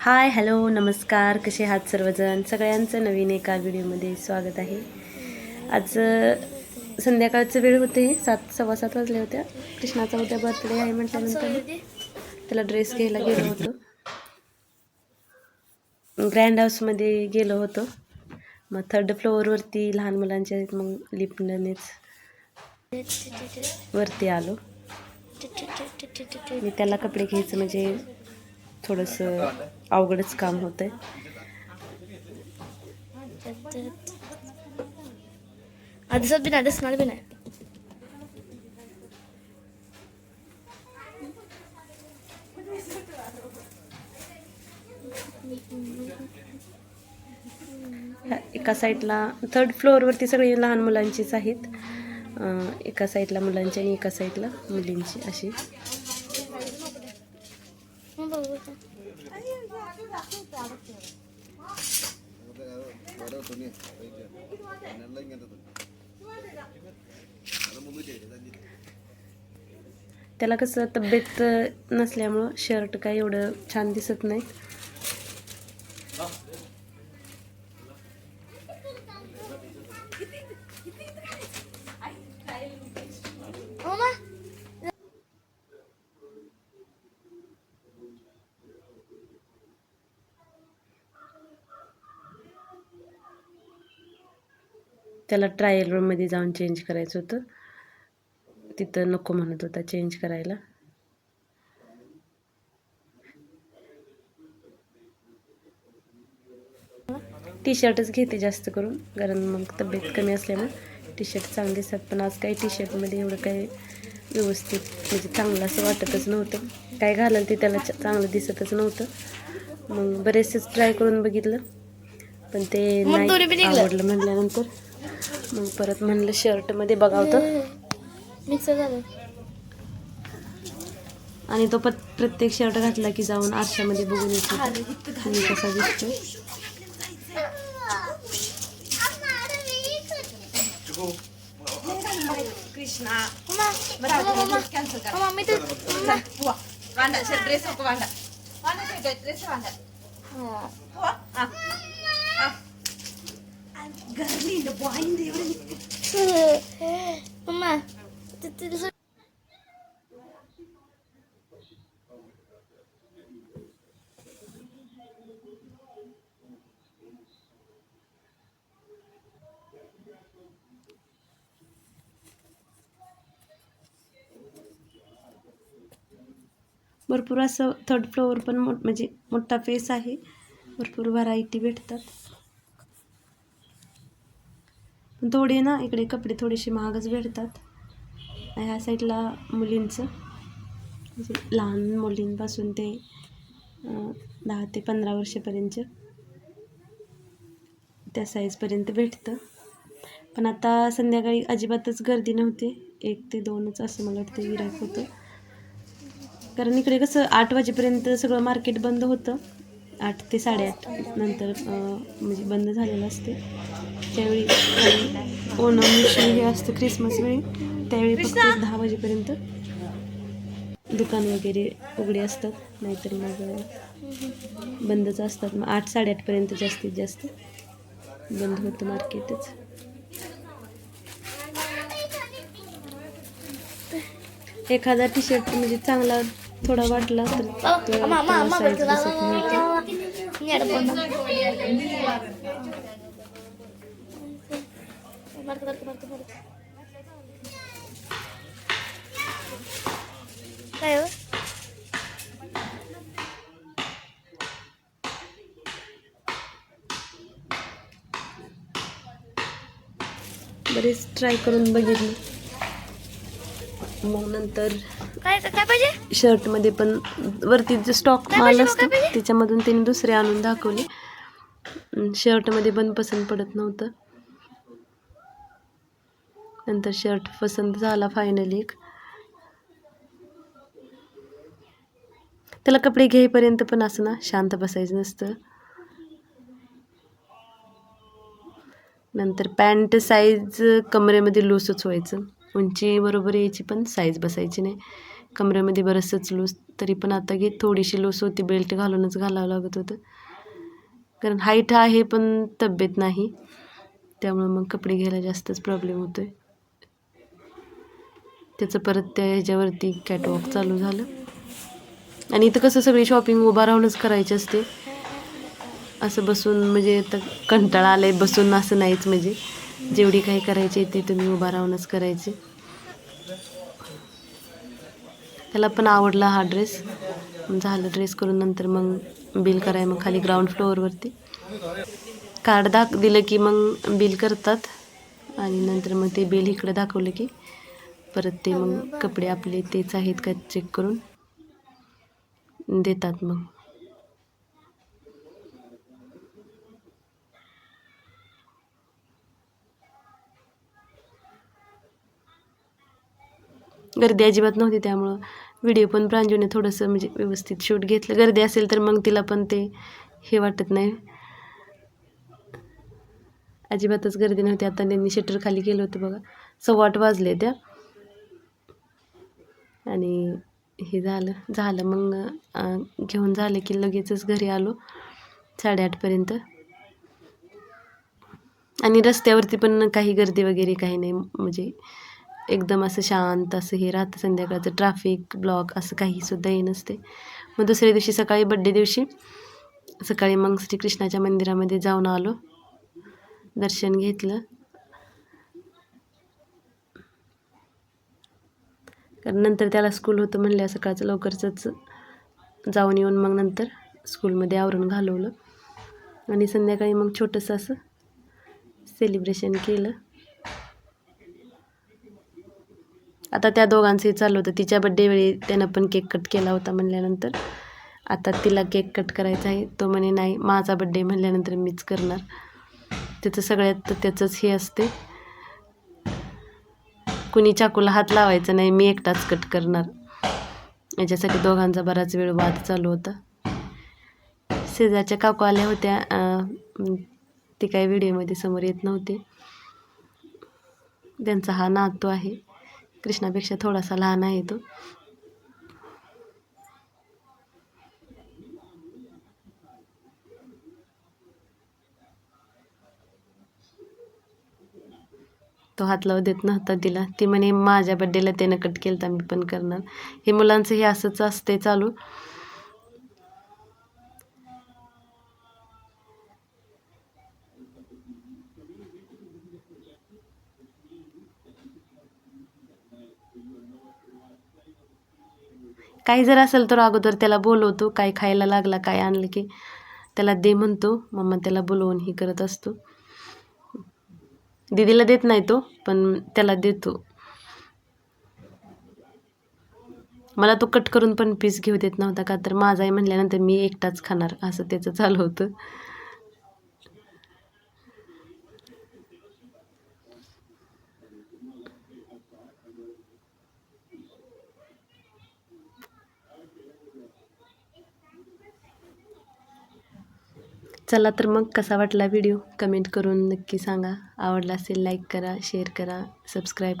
Hi hello नमस्कार कसे आहात सर्वजण? सगळ्यांचं नवीन एका व्हिडिओमध्ये स्वागत आहे. आज संध्याकाळचं वेळ होते सात सव्वा सात वाजल्या होत्या कृष्णाचा उद्या बर्थडे आहे म्हटल्यानंतर त्याला ड्रेस घ्यायला गेलो होतो. ग्रँड हाऊसमध्ये गेलो होतो. मग थर्ड फ्लोअरवरती लहान मुलांचे आहेत मग लिफ्टनेच वरती आलो. मी त्याला कपडे घ्यायचं म्हणजे थोडंसं अवघडच काम होतं आहे दिसत बी नाही दिसणार बी नाही एका साईडला थर्ड फ्लोअरवरती सगळी लहान मुलांचीच आहेत. एका साईडला मुलांची आणि एका साईडला मुलींची अशी. त्याला कसं तब्येत नसल्यामुळं शर्ट काय एवढं छान दिसत नाही. त्याला ट्रायल रूममध्ये जाऊन चेंज करायचं होतं. तिथं नको म्हणत होता चेंज करायला. टी शर्टच घेते जास्त करून कारण मग तब्येत कमी असल्यानं टी शर्ट चांगले दिसतात पण आज काही टी शर्टमध्ये एवढं काही व्यवस्थित म्हणजे चांगलं असं वाटतच नव्हतं. काय घालाल ते त्याला चांगलं दिसतच नव्हतं. मग बरेचसेच ट्राय करून बघितलं पण ते नाही. आवडलं म्हटल्यानंतर मग परत म्हणलं शर्टमध्ये बघावं तर. झालं. आणि तो पत प्रत्येक शर्ट घातला की जाऊन आरशामध्ये बघून येतो. आणि कसा दिसतोय मम्मा मी तर मम्मा भरपूर असं थर्ड फ्लोअर पण मोठ म्हणजे मोठा फेस आहे. भरपूर व्हरायटी भेटतात. थोडे ना इकडे कपडे थोडेसे महागच भेटतात. ह्या साईडला मुलींचं म्हणजे लहान मुलींपासून ते दहा ते पंधरा वर्षापर्यंत त्या साईजपर्यंत भेटतं. पण आता संध्याकाळी अजिबातच गर्दी नव्हती. एक ते दोनच असं मला वाटतं गिराक होतं. कारण इकडे कसं आठ वाजेपर्यंत सगळं मार्केट बंद होतं. आठ ते साडेआठ नंतर म्हणजे बंद झालेलं असते. त्यावेळी ओणम विषू हे असतं क्रिसमस वेळी. त्यावेळी फक्त दहा वाजेपर्यंत दुकान वगैरे उघडे असतात. नाहीतर मग बंदच असतात. मग आठ साडेआठपर्यंत जास्तीत जास्त बंद होतं मार्केटच. एखादा टी शर्ट म्हणजे चांगला थोडा वाटला तर तो काय हो? बरेच ट्राय करून बघितले. मग नंतर काय काय पाहिजे? शर्टमध्ये पण वरती जे स्टॉक माल असतो? त्याच्यामधून त्यांनी दुसरे आणून दाखवले. शर्टमध्ये पण पसंत पडत नव्हतं. नंतर शर्ट पसंत झाला फायनली एक त्याला कपडे घेईपर्यंत पण असं ना शांत बसायचं नसतं. नंतर पॅन्ट साईज कमरेमध्ये लूसच व्हायचं. उंची बरोबर यायची पण साईज बसायची नाही. कमरेमध्ये बरंचसंच लूस तरी पण आता घे थोडीशी लूस होती बेल्ट घालूनच घालावं लागत होतं. कारण हाईट आहे पण तब्येत नाही. त्यामुळं मग कपडे घ्यायला जास्तच प्रॉब्लेम होतो आहे त्याचं परत त्या ह्याच्यावरती कॅटवॉक चालू झालं. आणि इथं कसं सगळी शॉपिंग उभा राहूनच करायची असते. असं बसून म्हणजे आता कंटाळा आलाय बसून असं नाहीच म्हणजे. जेवढी काही करायची ते तुम्ही उभा राहूनच करायचे. त्याला पण आवडला हा ड्रेस झालं ड्रेस करून नंतर मग बिल कराय मग खाली ग्राउंड फ्लोअरवरती कार्ड दाख दिलं की मग बिल करतात. आणि नंतर मग ते बिल इकडं दाखवलं की परत ते मग कपडे आपले तेच आहेत का चेक करून? देतात मग. गर्दी अजिबात नव्हती त्यामुळं. व्हिडिओ पण प्रांजूने थोडंसं म्हणजे व्यवस्थित शूट घेतलं. गर्दी असेल तर मग तिला पण ते हे वाटत नाही. अजिबातच गर्दी नव्हती. आता त्यांनी शटर खाली केलं होतं बघा. सव्वा आठ वाजले त्या. आणि हे झालं झालं. मग घेऊन झालं की लगेचच घरी आलो साडेआठपर्यंत आणि रस्त्यावरती पण काही गर्दी वगैरे काही नाही. म्हणजे एकदम असं शांत असं हे राहतं. संध्याकाळचं ट्रॅफिक ब्लॉक असं काहीसुद्धा हे नसते. मग दुसऱ्या दिवशी सकाळी बड्डे दिवशी सकाळी मग श्रीकृष्णाच्या मंदिरामध्ये जाऊन आलो. दर्शन घेतलं. कारण नंतर त्याला स्कूल होतं म्हणल्या सकाळचं लवकरच जाऊन येऊन मग नंतर स्कूलमध्ये आवरून घालवलं. आणि संध्याकाळी मग छोटंसं असं सेलिब्रेशन केलं. आता त्या दोघांचंही चालू होतं. तिच्या बड्डे वेळी त्यानं पण केक कट केला होता म्हणल्यानंतर. आता तिला केक कट करायचा आहे. तो म्हणे नाही माझा बड्डे म्हणल्यानंतर मीच करणार. त्याचं सगळ्यात त्याचंच हे असते. कुणी चाकूला हात लावायचा नाही मी एकटाच कट करणार. याच्यासाठी दोघांचा बराच वेळ वाद चालू होता. शेजारच्या काकू आल्या होत्या ती ते काही व्हिडिओमध्ये समोर येत नव्हते. त्यांचा हा नातू आहे. कृष्णापेक्षा थोडासा लहान आहे तो. तो हात लावू देत नव्हता तिला. ती म्हणे माझ्या बड्डेला त्यानं कट केलं तर मी पण करणार. हे मुलांचं हे असंच असते चालू. काही जर असेल तर अगोदर त्याला बोलवतो काय खायला लागला काय आणलं की? त्याला दे म्हणतो मम्मा त्याला बोलवून ही करत असतो. दीदीला देत नाही तो पण त्याला देतो. मला तो कट करून पण पीस घेऊ देत नव्हता का? तर माझा आहे म्हणल्यानंतर मी एकटाच खाणार असं त्याचं चालू होतं. चला तर मग कसा वाटला व्हिडिओ? कमेंट करून नक्की सांगा. आवडला असेल लाईक करा शेअर करा सबस्क्राईब